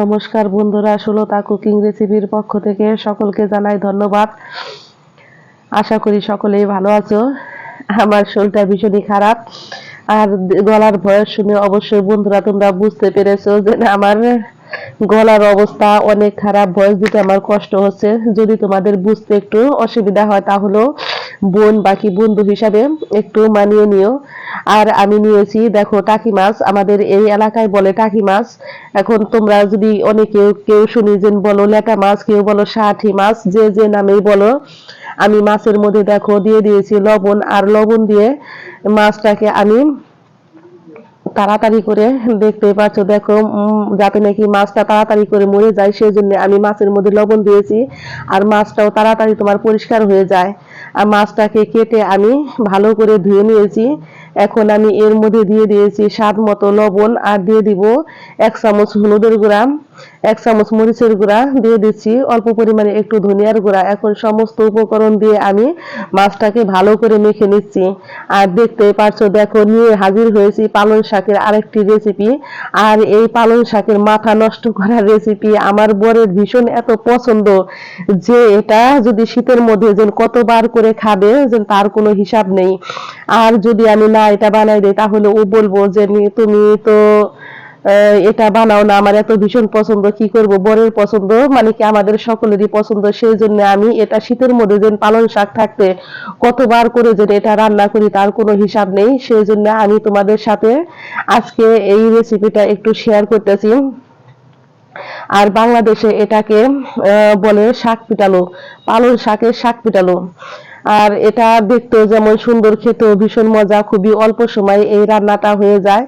নমস্কার বন্ধুরা ষোলোতা কুকিং রেসিপির পক্ষ থেকে সকলকে জানাই ধন্যবাদ। আশা করি সকলেই ভালো আছো। আমার শরীরটা ভীষণই খারাপ। আর গলার ভয়েস শুনে অবশ্যই বন্ধুরা তোমরা বুঝতে পেরেছ যে আমার গলার অবস্থা অনেক খারাপ, ভয়েস দিতে আমার কষ্ট হচ্ছে। যদি তোমাদের বুঝতে একটু অসুবিধা হয় তাহলেও বোন, বাকি বন্ধু হিসাবে একটু মানিয়ে নিও। আর আমি নিয়েছি, দেখো, টাকি মাছ। আমাদের এই এলাকায় বলে টাকি মাছ। এখন তোমরা যদি অনেকে কেউ শুনি যে বলো লেটা মাছ, কেউ বলো ষাঠি মাছ, যে যে নামেই বলো, আমি মাছের মধ্যে দেখো দিয়ে দিয়েছি লবণ। আর লবণ দিয়ে মাছটাকে আমি তাড়াতাড়ি করে দেখতে পাচ্ছ, দেখো যাতে নাকি মাছটা তাড়াতাড়ি করে মরে যায় সেই জন্য আমি মাছের মধ্যে লবণ দিয়েছি। আর মাছটাও তাড়াতাড়ি তোমার পরিষ্কার হয়ে যায়। আর মাছটাকে কেটে আমি ভালো করে ধুয়ে নিয়েছি। এখন আমি এর মধ্যে দিয়ে দিয়েছি স্বাদ মতো লবণ আর দিয়ে দিব এক চামচ হলুদের গুঁড়া, এক চামচ মরিচের গুঁড়া দিয়ে দিচ্ছি। অল্প পরিমাণে একটু ধনিয়ার গুঁড়া। এখন সমস্ত উপকরণ দিয়ে আমি মাছটাকে ভালো করে মেখে নিচ্ছি। আর দেখতে পারছ, দেখো, নিয়ে হাজির হয়েছি পালং শাকের আরেকটি রেসিপি আর এই পালং শাকের মাথা নষ্ট করার রেসিপি আমার বরের ভীষণ এত পছন্দ যে এটা যদি শীতের মধ্যে যেন কতবার করে খাবে যেন তার কোনো হিসাব নেই। আর যদি আমি না এটা বানাই দিই, তাহলে ও বলব যে তুমি তো এটা বানাও না, আমার এত ভীষণ পছন্দ, কি করব? বরের পছন্দ মানে কি আমাদের সকলেরই পছন্দ, সেই জন্য আমি এটা শীতের মধ্যে যেন পালং শাক থাকতে কতবার করে যেন এটা রান্না করি, তার কোনো হিসাব নেই। সেই জন্য আমি তোমাদের সাথে আজকে এই রেসিপিটা একটু শেয়ার করতেছি। আর বাংলাদেশে এটাকে বলে শাক পিটালো, পালং শাকের শাক পিটালো। আর এটা দেখতেও যেমন সুন্দর, খেতেও ভীষণ মজা, খুবই অল্প সময় এই রান্নাটা হয়ে যায়।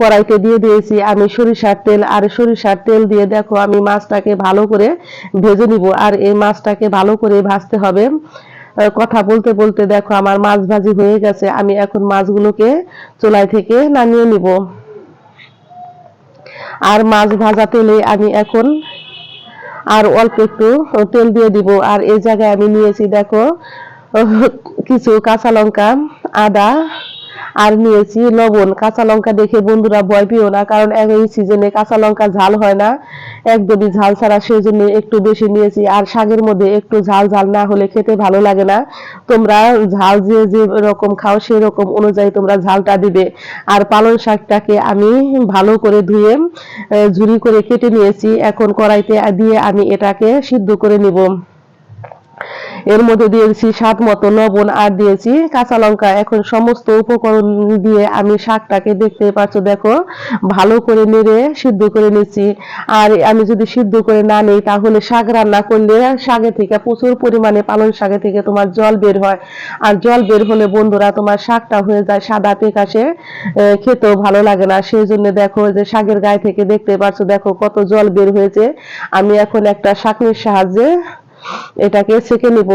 কড়াইতে দিয়ে দিয়েছি আমি সরিষার তেল, আর সরিষার তেল দিয়ে দেখো আমি মাছটাকে ভালো করে ভেজে নিব। আর এই মাছটাকে ভালো করে ভাজতে হবে। কথা বলতে বলতে দেখো আমার মাছ ভাজি হয়ে গেছে, আমি এখন মাছগুলোকে চুলাই থেকে নামিয়ে নিব। আর মাছ ভাজা তেলে আমি এখন আর অল্প একটু তেল দিয়ে দিব। আর এই জায়গায় আমি নিয়েছি দেখো কিছু কাঁচা লঙ্কা, আদা আর নিয়েছি লবণ। কাঁচা লঙ্কা দেখে বন্ধুরা ভয় পেও না, কারণ এই সিজনে কাঁচা লঙ্কা ঝাল হয় না। একদমই ঝাল ছাড়া সেই জন্য একটু বেশি নিয়েছি, আর শাকের মধ্যে একটু ঝাল ঝাল না হলে খেতে ভালো লাগে না। তোমরা ঝাল যে যে রকম খাও সেই রকম অনুযায়ী তোমরা ঝালটা দিবে। আর পালং শাকটাকে আমি ভালো করে ধুয়ে ঝুরি করে কেটে নিয়েছি। এখন কড়াইতে দিয়ে আমি এটাকে সিদ্ধ করে নিব। এর মধ্যে দিয়েছি স্বাদ মতো লবণ আর দিয়েছি কাঁচা লঙ্কা। এখন সমস্ত উপকরণ দিয়ে আমি শাকটাকে দেখতে পাচ্ছ, দেখো, ভালো করে নেড়ে সিদ্ধ করে নিচ্ছি। আর আমি যদি সিদ্ধ করে না নেই, তাহলে শাক রান্না করলে শাকে থেকে প্রচুর পরিমাণে পালং শাকে থেকে তোমার জল বের হয়। আর জল বের হলে বন্ধুরা, তোমার শাকটা হয়ে যায় সাদা পেকাশে খেতেও ভালো লাগে না। সেই জন্য দেখো, যে শাকের গায়ে থেকে দেখতে পাচ্ছ, দেখো, কত জল বের হয়েছে। আমি এখন একটা শাকনির সাহায্যে এটাকে ছেঁকে নিব।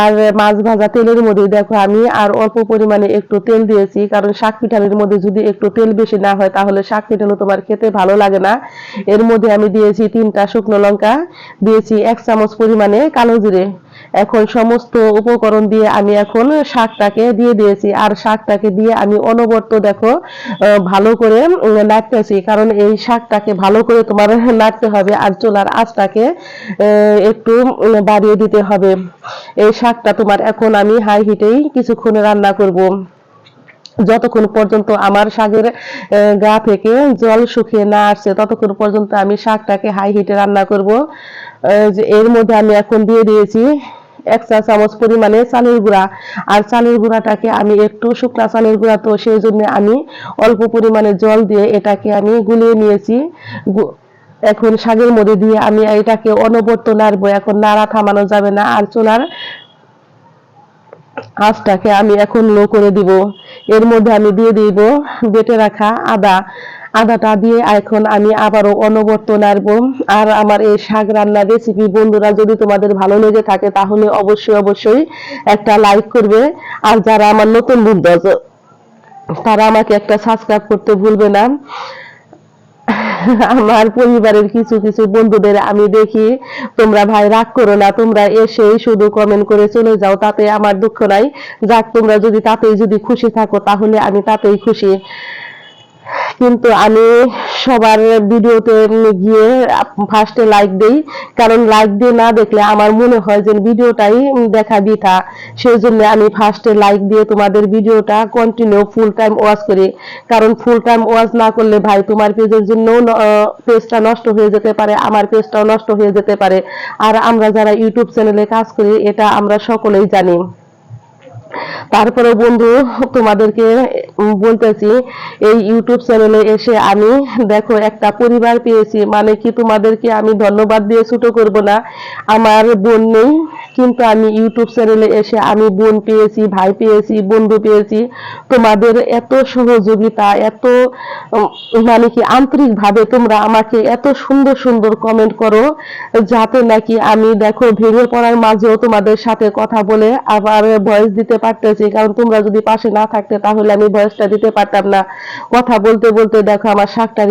আর মাছ ভাজা তেলের মধ্যে দেখো আমি আর অল্প পরিমাণে একটু তেল দিয়েছি, কারণ শাক পিঠালের মধ্যে যদি একটু তেল বেশি না হয় তাহলে শাক পিঠালো তোমার খেতে ভালো লাগে না। এর মধ্যে আমি দিয়েছি তিনটা শুকনো লঙ্কা, দিয়েছি এক চামচ পরিমাণে কালো জিরে। এখন সমস্ত উপকরণ দিয়ে আমি এখন শাকটাকে দিয়ে দিয়েছি। আর শাকটাকে দিয়ে আমি অনবরত দেখো ভালো করে নাড়তেছি। কারণ এই শাকটাকে ভালো করে তোমার নাড়তে হবে আর চুলার আঁচটাকে একটু বাড়িয়ে দিতে হবে। এই শাকটা তোমার এখন আমি হাই হিটেই কিছুক্ষণ রান্না করব। যতক্ষণ পর্যন্ত আমার শাকের গা থেকে জল শুকিয়ে না আসছে, ততক্ষণ পর্যন্ত আমি শাকটাকে হাই হিটে রান্না করব। এর মধ্যে আমি এখন দিয়ে দিয়েছি এক চা চামচ পরিমাণে চালের গুঁড়া। আর চালের গুঁড়াটাকে আমি একটু শুকনা চালের গুঁড়া তো সেই জন্য আমি অল্প পরিমাণে জল দিয়ে এটাকে আমি গুলিয়ে নিয়েছি। এখন শাকের মধ্যে দিয়ে আমি এটাকে অনবরত নাড়বো। এখন নাড়া থামানো যাবে না। আর চুলার আঁচটাকে আমি এখন লো করে দিব। এর মধ্যে আমি দিয়ে দিব বেটে রাখা আদা। আদাটা দিয়ে এখন আমি আবারও অনবরত নাড়বো। আর আমার এই শাক রান্নার রেসিপি বন্ধুরা যদি তোমাদের ভালো লেগে থাকে তাহলে অবশ্যই অবশ্যই একটা লাইক করবে। আর যারা আমার নতুন বন্ধু আছে তারা আমাকে একটা সাবস্ক্রাইব করতে ভুলবে না। আমার পরিবারের কিছু কিছু বন্ধুদের আমি দেখি। তোমরা ভাই রাগ করো না, তোমরা এসেই শুধু কমেন্ট করে চলে যাও, তাতে আমার দুঃখ নাই। যাক, তোমরা যদি তাতেই যদি খুশি থাকো, তাহলে আমি তাতেই খুশি। কিন্তু আমি সবার ভিডিওতে গিয়ে ফার্স্টে লাইক দেই। কারণ লাইক দিয়ে না দেখলে আমার মনে হয় যে ভিডিওটাই দেখা বৃথা। সেই জন্য আমি ফার্স্টে লাইক দিয়ে তোমাদের ভিডিওটা কন্টিনিউ ফুল টাইম ওয়াচ করি। কারণ ফুল টাইম ওয়াচ না করলে ভাই তোমার পেজের জন্য পেজটা নষ্ট হয়ে যেতে পারে, আমার পেজটাও নষ্ট হয়ে যেতে পারে। আর আমরা যারা ইউটিউব চ্যানেলে কাজ করি, এটা আমরা সকলেই জানি। তারপরে বন্ধু, তোমাদেরকে বলতেছি, এই ইউটিউব চ্যানেলে এসে আমি, দেখো, একটা পরিবার পেয়েছি। মানে কি তোমাদেরকে আমি ধন্যবাদ দিয়ে ছোট করব না। আমার বোন নেই, কিন্তু আমি ইউটিউব চ্যানেলে এসে আমি বোন পেয়েছি, ভাই পেয়েছি, বন্ধু পেয়েছি। তোমাদের এত সহযোগিতা, এত মানে কি আন্তরিক ভাবে তোমরা আমাকে এত সুন্দর সুন্দর কমেন্ট করো, যাতে নাকি আমি, দেখো ভেঙে পড়ার মাঝেও তোমাদের সাথে কথা বলে আবার ভয়েস দিতে পারতেছি, কারণ তোমরা যদি পাশে না থাকতে তাহলে আমি ভয়েসটা দিতে পারতাম না। কথা বলতে বলতে দেখো আমার শাকটা